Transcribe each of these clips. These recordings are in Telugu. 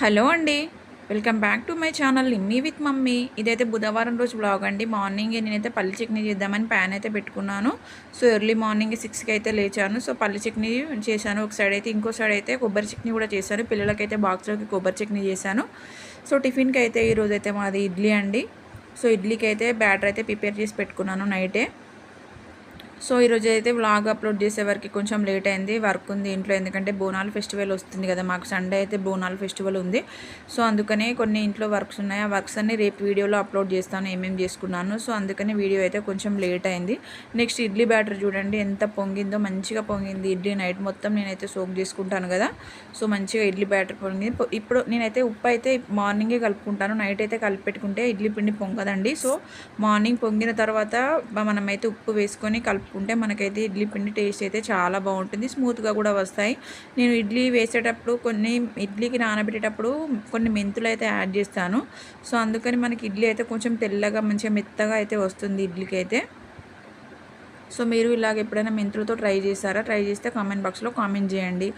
హలో అండి. Welcome back to my channel me with mummy. ఇదైతే బుధవారం రోజు బ్లాగ్ అండి. మార్నింగ్ నేనైతే పల్లి చట్నీ చేద్దామని ప్యాన్ అయితే పెట్టుకున్నాను. సో ఎర్లీ మార్నింగ్ సిక్స్కి అయితే లేచాను. సో పల్లి చట్నీ చేశాను. ఒక సైడ్ అయితే ఇంకో సైడ్ అయితే కొబ్బరి చట్నీ కూడా చేశాను. పిల్లలకైతే బాక్స్లోకి కొబ్బరి చట్నీ చేశాను. సో టిఫిన్కి అయితే ఈరోజు అయితే మాది ఇడ్లీ అండి. సో ఇడ్లీకి అయితే బ్యాటర్ అయితే ప్రిపేర్ చేసి పెట్టుకున్నాను నైటే సో ఈరోజు అయితే వ్లాగ్ అప్లోడ్ చేసే వరకు కొంచెం లేట్ అయింది వర్క్ ఉంది ఇంట్లో. ఎందుకంటే బోనాలు ఫెస్టివల్ వస్తుంది కదా మాకు సండే అయితే బోనాలు ఫెస్టివల్ ఉంది. సో అందుకనే కొన్ని ఇంట్లో వర్క్స్ ఉన్నాయి. ఆ వర్క్స్ అన్ని రేపు వీడియోలో అప్లోడ్ చేస్తాను ఏమేమి చేసుకున్నాను. సో అందుకని వీడియో అయితే కొంచెం లేట్ అయింది. నెక్స్ట్ ఇడ్లీ బ్యాటర్ చూడండి ఎంత పొంగిందో మంచిగా పొంగింది ఇడ్లీ నైట్. మొత్తం నేనైతే సోక్ చేసుకుంటాను కదా. సో మంచిగా ఇడ్లీ బ్యాటర్ పొంగింది. ఇప్పుడు నేనైతే ఉప్పు అయితే మార్నింగే కలుపుకుంటాను. నైట్ అయితే కలిపెట్టుకుంటే ఇడ్లీ పిండి పొంగదండి. సో మార్నింగ్ పొంగిన తర్వాత మనమైతే ఉప్పు వేసుకొని కలుపు కలుపుకుంటే మనకైతే ఇడ్లీ పిండి టేస్ట్ అయితే చాలా బాగుంటుంది. స్మూత్గా కూడా వస్తాయి. నేను ఇడ్లీ వేసేటప్పుడు కొన్ని ఇడ్లీకి నానబెట్టేటప్పుడు కొన్ని మెంతులు అయితే యాడ్ చేస్తాను. సో అందుకని మనకి ఇడ్లీ అయితే కొంచెం తెల్లగా మంచిగా మెత్తగా అయితే వస్తుంది ఇడ్లీకి అయితే. సో మీరు ఇలాగ ఎప్పుడైనా మెంతులతో ట్రై చేస్తారా ట్రై చేస్తే కామెంట్ బాక్స్లో కామెంట్ చేయండి.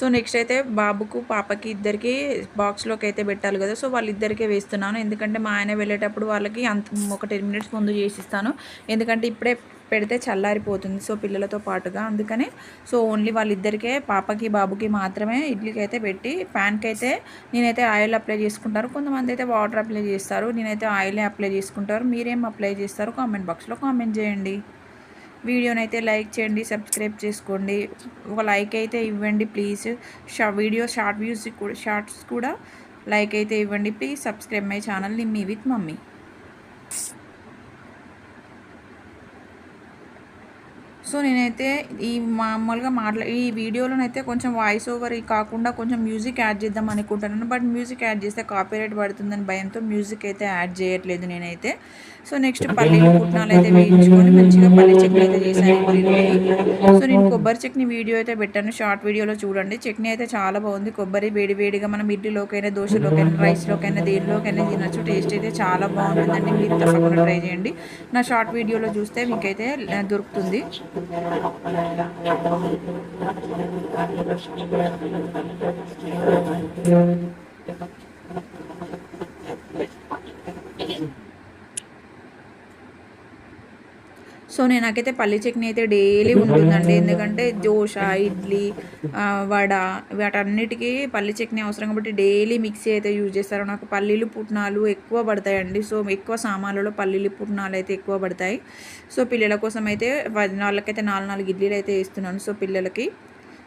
సో నెక్స్ట్ అయితే బాబుకు పాపకి ఇద్దరికి బాక్స్లోకి అయితే పెట్టాలి కదా. సో వాళ్ళిద్దరికే వేస్తున్నాను. ఎందుకంటే మా ఆయన వెళ్ళేటప్పుడు వాళ్ళకి అంత ఒక టెన్ మినిట్స్ ముందు చేసిస్తాను ఎందుకంటే ఇప్పుడే పెడితే చల్లారిపోతుంది. సో పిల్లలతో పాటుగా అందుకని సో ఓన్లీ వాళ్ళిద్దరికే పాపకి బాబుకి మాత్రమే ఇడ్లీకి అయితే పెట్టి ప్యాన్కి అయితే నేనైతే ఆయిల్ అప్లై చేసుకుంటారు కొంతమంది అయితే వాటర్ అప్లై చేస్తారు. నేనైతే ఆయిలే అప్లై చేసుకుంటారు. మీరేం అప్లై చేస్తారు కామెంట్ బాక్స్లో కామెంట్ చేయండి. వీడియోని అయితే లైక్ చేయండి సబ్స్క్రైబ్ చేసుకోండి. ఒక లైక్ అయితే ఇవ్వండి ప్లీజ్. షా వీడియో షార్ట్ వ్యూస్ కూడా షార్ట్స్ కూడా లైక్ అయితే ఇవ్వండి please. Subscribe my channel me with mummy. So నేనైతే ఈ మామూలుగా మాట్లా ఈ వీడియోలోనైతే కొంచెం వాయిస్ ఓవర్ కాకుండా కొంచెం మ్యూజిక్ యాడ్ చేద్దాం అనుకుంటున్నాను. బట్ మ్యూజిక్ యాడ్ చేస్తే కాపీరైట్ పడుతుందని భయంతో మ్యూజిక్ అయితే యాడ్ చేయట్లేదు నేనైతే. సో నెక్స్ట్ పల్లీలు పుట్నాలు అయితే వేయించుకొని మంచిగా పల్లీ చట్నీ అయితే చేశాను సో నేను కొబ్బరి చట్నీ వీడియో అయితే పెట్టాను. షార్ట్ వీడియోలో చూడండి. చట్నీ అయితే చాలా బాగుంది. కొబ్బరి వేడి వేడిగా మనం ఇడ్లీలోకైనా దోశలోకైనా రైస్లోకైనా దేనిలోకైనా తినచ్చు. టేస్ట్ అయితే చాలా బాగుంటుందండి. మీరు తప్పకుండా ట్రై చేయండి. నా షార్ట్ వీడియోలో చూస్తే మీకైతే ఆ, దొరుకుతుంది. సో నేను నాకైతే పల్లి చట్నీ అయితే డైలీ ఉంటుందండి. ఎందుకంటే దోశ ఇడ్లీ వడ వాటన్నిటికీ పల్లి చట్నీ అవసరం కాబట్టి డైలీ మిక్సీ అయితే యూజ్ చేస్తారు. నాకు పల్లీలు పుట్నాలు ఎక్కువ పడతాయండి. సో ఎక్కువ సామాన్లలో పల్లీలు పుట్నాలు అయితే ఎక్కువ పడతాయి. సో పిల్లల కోసం అయితే వాళ్ళకైతే నాలుగు నాలుగు ఇడ్లీలు అయితే వేస్తున్నాను. సో పిల్లలకి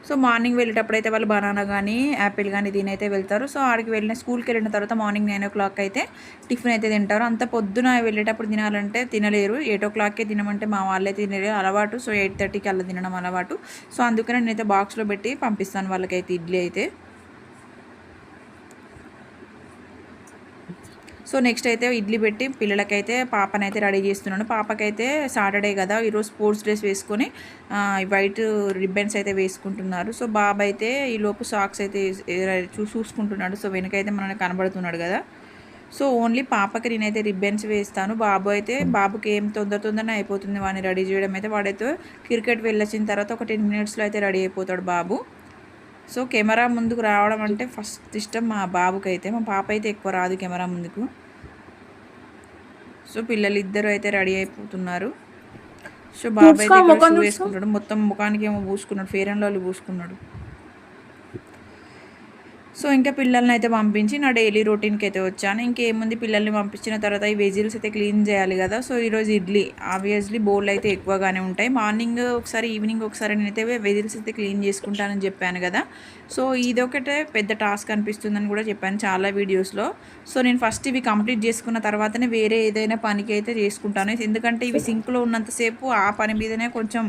సో మార్నింగ్ వెళ్ళేటప్పుడు అయితే వాళ్ళు బనానా కానీ యాపిల్ కానీ దీనైతే వెళ్తారు. సో ఆడికి వెళ్ళిన స్కూల్కి వెళ్ళిన తర్వాత మార్నింగ్ నైన్ ఓ క్లాక్ అయితే టిఫిన్ అయితే తింటారు. అంత పొద్దున వెళ్ళేటప్పుడు తినాలంటే తినలేరు. ఎయిట్ ఓ క్లాక్కే తినమంటే మా వాళ్ళే తినలేరు అలవాటు. సో ఎయిట్ థర్టీకి అలా తినడం అలవాటు. సో అందుకనే నేనైతే బాక్స్లో పెట్టి పంపిస్తాను వాళ్ళకైతే ఇడ్లీ అయితే. సో నెక్స్ట్ అయితే ఇడ్లీ పెట్టి పిల్లలకైతే పాపనైతే రెడీ చేస్తున్నాను. పాపకైతే సాటర్డే కదా ఈరోజు స్పోర్ట్స్ డ్రెస్ వేసుకొని వైట్ రిబ్బన్స్ అయితే వేసుకుంటున్నారు. సో బాబు అయితే ఈ లోపు సాక్స్ అయితే చూ చూసుకుంటున్నాడు. సో వెనకైతే మనకి కనబడుతున్నాడు కదా. సో ఓన్లీ పాపకి నేనైతే రిబ్బన్స్ వేస్తాను. బాబు అయితే బాబుకి ఏం తొందర తొందరనే అయిపోతుంది. వాడిని రెడీ చేయడం అయితే వాడైతే క్రికెట్ వెళ్ళొచ్చిన తర్వాత ఒక టెన్ మినిట్స్లో అయితే రెడీ అయిపోతాడు బాబు. సో కెమెరా ముందుకు రావడం అంటే ఫస్ట్ ఇష్టం మా బాబుకి అయితే మా పాప అయితే ఎక్కువ రాదు కెమెరా ముందుకు. సో పిల్లలు ఇద్దరు అయితే రెడీ అయిపోతున్నారు. సో బాబు అయితే ఇక్కడ షూ వేసుకుంటాడు. మొత్తం ముఖానికి ఏమో పూసుకున్నాడు. ఫేర్ అండ్ లవ్లీ పూసుకున్నాడు. సో ఇంకా పిల్లల్ని అయితే పంపించి నా డైలీ రొటీన్కి అయితే వచ్చాను. ఇంకేముంది? పిల్లల్ని పంపించిన తర్వాత ఈ వెజిల్స్ అయితే క్లీన్ చేయాలి కదా. సో ఈరోజు ఇడ్లీ. ఆబ్వియస్లీ బౌల్ అయితే ఎక్కువగానే ఉంటాయి. మార్నింగ్ ఒకసారి ఈవినింగ్ ఒకసారి నేనైతే వెజిల్స్ అయితే క్లీన్ చేసుకుంటానని చెప్పాను కదా. సో ఇదొకటే పెద్ద టాస్క్ అనిపిస్తుందని కూడా చెప్పాను చాలా వీడియోస్లో సో నేను ఫస్ట్ ఇవి కంప్లీట్ చేసుకున్న తర్వాతనే వేరే ఏదైనా పనికి అయితే చేసుకుంటాను. ఎందుకంటే ఇవి సింక్లో ఉన్నంతసేపు ఆ పని మీదనే కొంచెం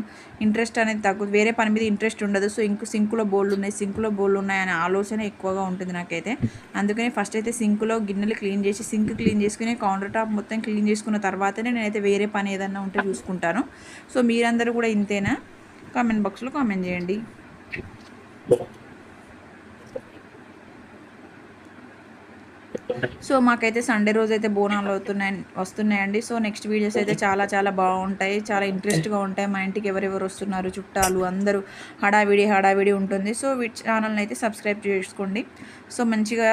ఇంట్రెస్ట్ అనేది తగ్గుతుంది వేరే పని మీద ఇంట్రెస్ట్ ఉండదు. సో ఇంక సింకులో బోళ్ళు ఉన్నాయి సింకులో బోళ్ళు ఉన్నాయి అనే ఆలోచన ఎక్కువగా ఉంటుంది నాకైతే. అందుకని ఫస్ట్ అయితే సింకులో గిన్నెలు క్లీన్ చేసి సింక్ క్లీన్ చేసుకుని కౌంటర్ టాప్ మొత్తం క్లీన్ చేసుకున్న తర్వాతనే నేనైతే వేరే పని ఏదన్నా ఉంటే చూసుకుంటాను. సో మీరందరూ కూడా ఇంతేనా? కామెంట్ బాక్స్లో కామెంట్ చేయండి. సో మాకైతే సండే రోజు అయితే బోనాలు అవుతున్నాయి వస్తున్నాయండి. సో నెక్స్ట్ వీడియోస్ అయితే చాలా చాలా బాగుంటాయి. చాలా ఇంట్రెస్ట్గా ఉంటాయి. మా ఇంటికి ఎవరెవరు వస్తున్నారు చుట్టాలు అందరూ హడావిడి హడావిడి ఉంటుంది. సో వీటి ఛానల్ని అయితే సబ్స్క్రైబ్ చేసుకోండి. సో మంచిగా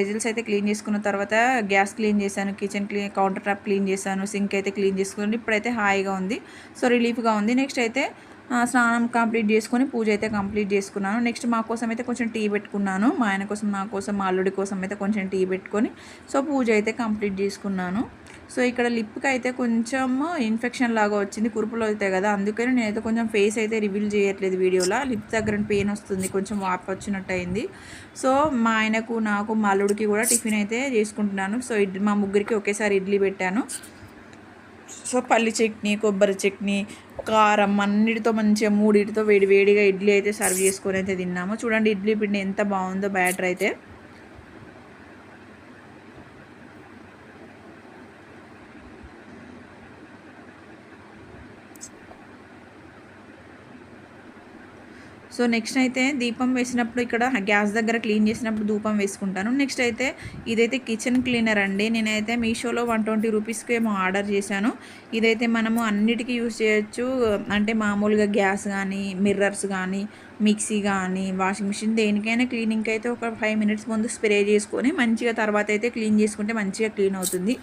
వెజిల్స్ అయితే క్లీన్ చేసుకున్న తర్వాత గ్యాస్ క్లీన్ చేశాను kitchen clean counter top clean చేశాను సింక్ అయితే క్లీన్ చేసుకుని ఇప్పుడైతే హాయిగా ఉంది. సో రిలీఫ్గా ఉంది. నెక్స్ట్ అయితే స్నానం కంప్లీట్ చేసుకొని పూజ అయితే కంప్లీట్ చేసుకున్నాను. నెక్స్ట్ మా కోసం అయితే కొంచెం టీ పెట్టుకున్నాను. మా ఆయన కోసం నా కోసం మా అల్లుడి కోసం అయితే కొంచెం టీ పెట్టుకొని సో పూజ అయితే కంప్లీట్ చేసుకున్నాను. సో ఇక్కడ లిప్కి అయితే కొంచెం ఇన్ఫెక్షన్ లాగా వచ్చింది కురుపులు అవుతాయి కదా అందుకని నేనైతే కొంచెం ఫేస్ అయితే రివీల్ చేయట్లేదు వీడియోలో. లిప్ దగ్గర పెయిన్ వస్తుంది కొంచెం వాపు వచ్చినట్టు అయింది సో మా ఆయనకు నాకు మా అల్లుడికి కూడా టిఫిన్ అయితే చేసుకుంటున్నాను. సో ఇడ్లీ మా ముగ్గురికి ఒకేసారి ఇడ్లీ పెట్టాను. సో పల్లి చట్నీ కొబ్బరి చట్నీ కారం అన్నిటితో మంచిగా మూడిటితో వేడి వేడిగా ఇడ్లీ అయితే సర్వ్ చేసుకొని అయితే తిన్నాము. చూడండి ఇడ్లీ పిండి ఎంత బాగుందో బ్యాటర్ అయితే. సో నెక్స్ట్ అయితే దీపం వేసినప్పుడు ఇక్కడ గ్యాస్ దగ్గర క్లీన్ చేసినప్పుడు ధూపం వేసుకుంటాను. నెక్స్ట్ అయితే ఇదైతే కిచెన్ క్లీనర్ అండి. నేనైతే మీషోలో వన్ ట్వంటీ రూపీస్కి ఏమో ఆర్డర్ చేశాను. ఇదైతే మనము అన్నిటికీ యూజ్ చేయొచ్చు. అంటే మామూలుగా గ్యాస్ కానీ మిర్రర్స్ కానీ మిక్సీ కానీ వాషింగ్ మిషన్ దేనికైనా క్లీనింగ్కి అయితే ఒక ఫైవ్ మినిట్స్ ముందు స్ప్రే చేసుకొని మంచిగా తర్వాత అయితే క్లీన్ చేసుకుంటే మంచిగా క్లీన్ అవుతుంది.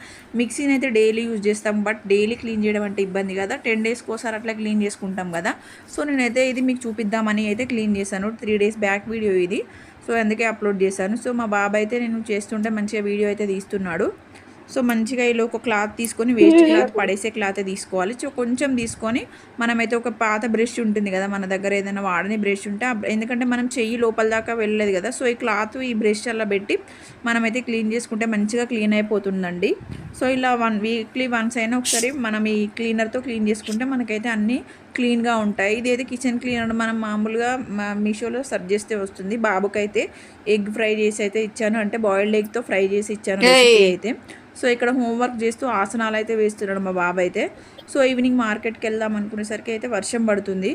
మిక్సీని అయితే డైలీ యూజ్ చేస్తాం బట్ డైలీ క్లీన్ చేయడం అంటే ఇబ్బంది కదా. టెన్ డేస్కి ఒకసారి అట్లా క్లీన్ చేసుకుంటాం కదా. సో నేనైతే ఇది మీకు చూపిద్దామని అయితే క్లీన్ చేశాను. త్రీ డేస్ బ్యాక్ వీడియో ఇది. సో అందుకే అప్లోడ్ చేశాను. సో మా బాబాయ్ అయితే నేను చేస్తుంటే మంచిగా వీడియో అయితే తీస్తున్నాడు. సో మంచిగా ఇలా ఒక క్లాత్ తీసుకొని వేస్ట్ క్లాత్ పడేసే క్లాత్ తీసుకోవాలి. సో కొంచెం తీసుకొని మనమైతే ఒక పాత బ్రష్ ఉంటుంది కదా మన దగ్గర ఏదైనా వాడని బ్రష్ ఉంటే ఎందుకంటే మనం చెయ్యి లోపల దాకా వెళ్ళలేదు కదా సో ఈ క్లాత్ ఈ బ్రష్ అలా పెట్టి మనమైతే క్లీన్ చేసుకుంటే మంచిగా క్లీన్ అయిపోతుందండి. సో ఇలా వన్ వీక్లీ వన్స్ అయినా ఒకసారి మనం ఈ క్లీనర్తో క్లీన్ చేసుకుంటే మనకైతే అన్నీ క్లీన్గా ఉంటాయి. ఇదైతే కిచెన్ క్లీనర్ మనం మామూలుగా మా మీషోలో సెర్చ్ చేస్తే వస్తుంది. బాబుకైతే ఎగ్ ఫ్రై చేసి అయితే ఇచ్చాను. అంటే బాయిల్డ్ ఎగ్తో ఫ్రై చేసి ఇచ్చాను అయితే. సో ఇక్కడ హోంవర్క్ చేస్తూ ఆసనాలు అయితే వేస్తున్నాడు మా బాబు అయితే సో ఈవినింగ్ మార్కెట్కి వెళ్దాం అనుకునేసరికి అయితే వర్షం పడుతుంది.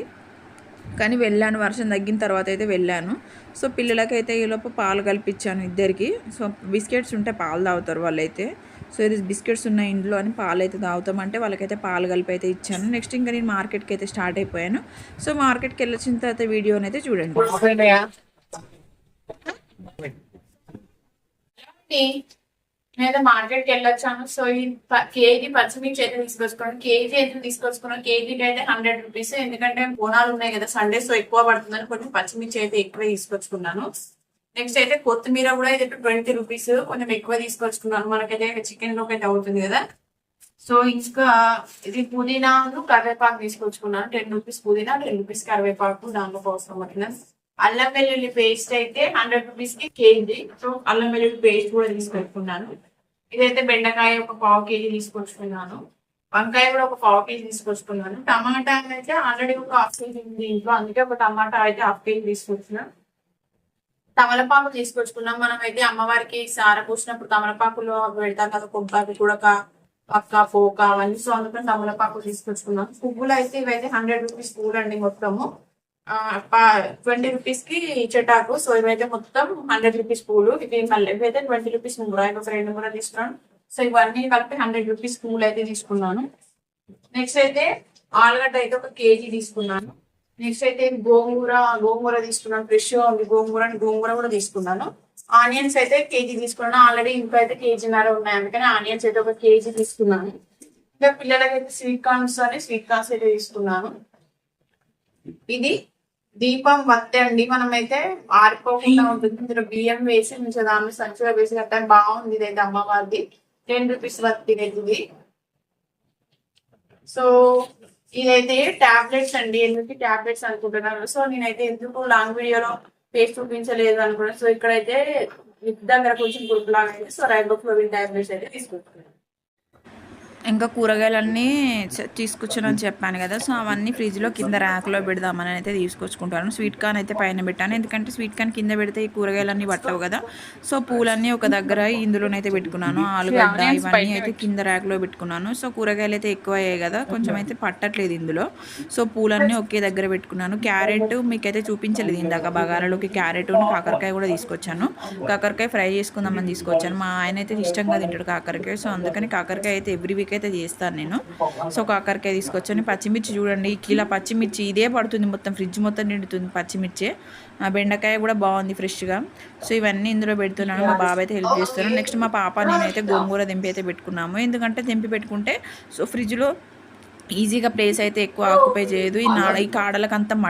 కానీ వెళ్ళాను. వర్షం తగ్గిన తర్వాత అయితే వెళ్ళాను. సో పిల్లలకైతే ఈలోపు పాలు కల్పించాను ఇద్దరికి. సో బిస్కెట్స్ ఉంటే పాలు తాగుతారు వాళ్ళైతే. సో ఇది బిస్కెట్స్ ఉన్నాయి ఇంట్లో అని పాలు అయితే తాగుతామంటే వాళ్ళకైతే పాలు కలిపి అయితే ఇచ్చాను. నెక్స్ట్ ఇంకా నేను మార్కెట్కి అయితే స్టార్ట్ అయిపోయాను. సో మార్కెట్కి వెళ్ళొచ్చిన తర్వాత వీడియోని అయితే చూడండి నేను మార్కెట్కి వెళ్ళొచ్చాను. సో ఈ కేజీ పచ్చిమిర్చి అయితే తీసుకొచ్చుకున్నాను. కేజీ అయితే తీసుకొచ్చుకున్నాను. కేజీకి అయితే హండ్రెడ్ రూపీస్. ఎందుకంటే బోనాలు ఉన్నాయి కదా సండే సో ఎక్కువ పడుతుందని కొంచెం పచ్చిమిర్చి అయితే ఎక్కువ తీసుకొచ్చుకున్నాను. నెక్స్ట్ అయితే కొత్తిమీర కూడా అయితే ట్వంటీ రూపీస్ కొంచెం ఎక్కువ తీసుకొచ్చుకున్నాను. మనకైతే చికెన్లోకి అయితే అవుతుంది కదా. సో ఇంకా ఇది పుదీనాను కరివేపాకు తీసుకొచ్చుకున్నాను. టెన్ రూపీస్ పుదీనా టెన్ రూపీస్ కరివేపాకు దాంట్లో అవసరం పడుతుంది అల్లం వెల్లుల్లి పేస్ట్ అయితే హండ్రెడ్ రూపీస్కి కేజీ. సో అల్లం వెల్లుల్లి పేస్ట్ కూడా తీసుకొచ్చుకున్నాను. ఇదైతే బెండకాయ ఒక పావు కేజీ తీసుకొచ్చుకున్నాను. వంకాయ కూడా ఒక పావు కేజీ తీసుకొచ్చుకున్నాను. టమాటా అయితే ఆల్రెడీ ఒక హాఫ్ కేజీ ఉంది ఇంట్లో. అందుకే ఒక టమాటా అయితే హాఫ్ కేజీ తీసుకొచ్చుకున్నాను తమలపాకు తీసుకొచ్చుకున్నాం. మనం అయితే అమ్మవారికి సార పూసినప్పుడు తమలపాకులో పెడతాం కదా కొబ్బరి కూడా పక్క పోక అవన్నీ. సో అందుకని తమలపాకు తీసుకొచ్చుకున్నాం. పువ్వులు అయితే ఇవైతే హండ్రెడ్ రూపీస్ పువ్వులు అండి మొత్తము ట్వంటీ రూపీస్కి చెటాకు. సో ఇవైతే మొత్తం హండ్రెడ్ రూపీస్ పూలు. ఇవి మళ్ళీ ఇవైతే ట్వంటీ రూపీస్ కూడా ఒక రెండు కూడా తీసుకున్నాను సో ఇవన్నీ కలిపి హండ్రెడ్ రూపీస్ పూలు అయితే తీసుకున్నాను. నెక్స్ట్ అయితే ఆలుగడ్డ అయితే ఒక కేజీ తీసుకున్నాను. నెక్స్ట్ అయితే గోంగూర గోంగూర తీసుకున్నాను ఫ్రెష్గా ఉంది గోంగూర అని గోంగూర కూడా తీసుకున్నాను. ఆనియన్స్ అయితే కేజీ తీసుకున్నాను. ఆల్రెడీ ఇంకా అయితే కేజీన్నర ఉన్నాయి అందుకని ఆనియన్స్ అయితే ఒక కేజీ తీసుకున్నాను. ఇంకా పిల్లలకి అయితే స్వీట్ కార్న్స్ అని స్వీట్ కార్న్స్ అయితే తీసుకున్నాను. ఇది దీపం వత్తే అండి మనం అయితే ఆరిపోకుండా ఉంటుంది. ఇందులో బియ్యం వేసి మంచిగా దాన్ని సంచిలో వేసి కట్టాలి. బాగుంది ఇదైతే అమ్మవారిది. టెన్ రూపీస్ వత్తి ఇది. సో ఇదైతే టాబ్లెట్స్ అండి. ఎందుకు టాబ్లెట్స్ అనుకుంటున్నాను సో నేనైతే ఎందుకు లాంగ్ వీడియోలో ఫేస్ చూపించలేదు అనుకున్నాను సో ఇక్కడైతే దగ్గర కొంచెం గురుపులాగా సో రైబోఫ్లోవిన్ టాబ్లెట్స్ అయితే తీసుకుంటున్నాను. ఇంకా కూరగాయలన్నీ తీసుకొచ్చానని చెప్పాను కదా. సో అవన్నీ ఫ్రిడ్జ్లో కింద ర్యాక్లో పెడదామని అయితే తీసుకొచ్చుకుంటాను. స్వీట్ కార్న్ అయితే పైన పెట్టాను. ఎందుకంటే స్వీట్ కార్న్ కింద పెడితే ఈ కూరగాయలన్నీ పట్టవు కదా. సో పూలన్నీ ఒక దగ్గర ఇందులోనైతే పెట్టుకున్నాను. ఆలుగడ్డ ఇవన్నీ అయితే కింద ర్యాక్లో పెట్టుకున్నాను. సో కూరగాయలు అయితే ఎక్కువ అయ్యాయి కదా. కొంచెం అయితే పట్టట్లేదు ఇందులో. సో పూలన్నీ ఒకే దగ్గర పెట్టుకున్నాను. క్యారెట్ మీకైతే చూపించలేదు ఇందాక. బగారాలోకి క్యారెట్ కాకరకాయ కూడా తీసుకొచ్చాను. కాకరకాయ ఫ్రై చేసుకుందామని తీసుకొచ్చాను. మా ఆయన అయితే ఇష్టంగా తింటాడు కాకరకాయ. సో అందుకని కాకరకాయ అయితే ఎవ్రీ వీక్ అయితే చేస్తాను నేను. సో కాకరకాయ తీసుకొచ్చాను. పచ్చిమిర్చి చూడండి కిలో పచ్చిమిర్చి ఇదే పడుతుంది మొత్తం ఫ్రిడ్జ్ మొత్తం నిండుతుంది పచ్చిమిర్చి. ఆ బెండకాయ కూడా బాగుంది ఫ్రెష్గా. సో ఇవన్నీ ఇందులో పెడుతున్నాను. మా బాబాయ్ అయితే హెల్ప్ చేస్తాను నెక్స్ట్ మా పాప నేనైతే గోంగూర దింపి అయితే పెట్టుకున్నాము. ఎందుకంటే దింపి పెట్టుకుంటే సో ఫ్రిడ్జ్లో ఈజీగా ప్లేస్ అయితే ఎక్కువ ఆక్యుపై చేయదు. ఈ నాడ ఈ కాడలకంతా మట్టి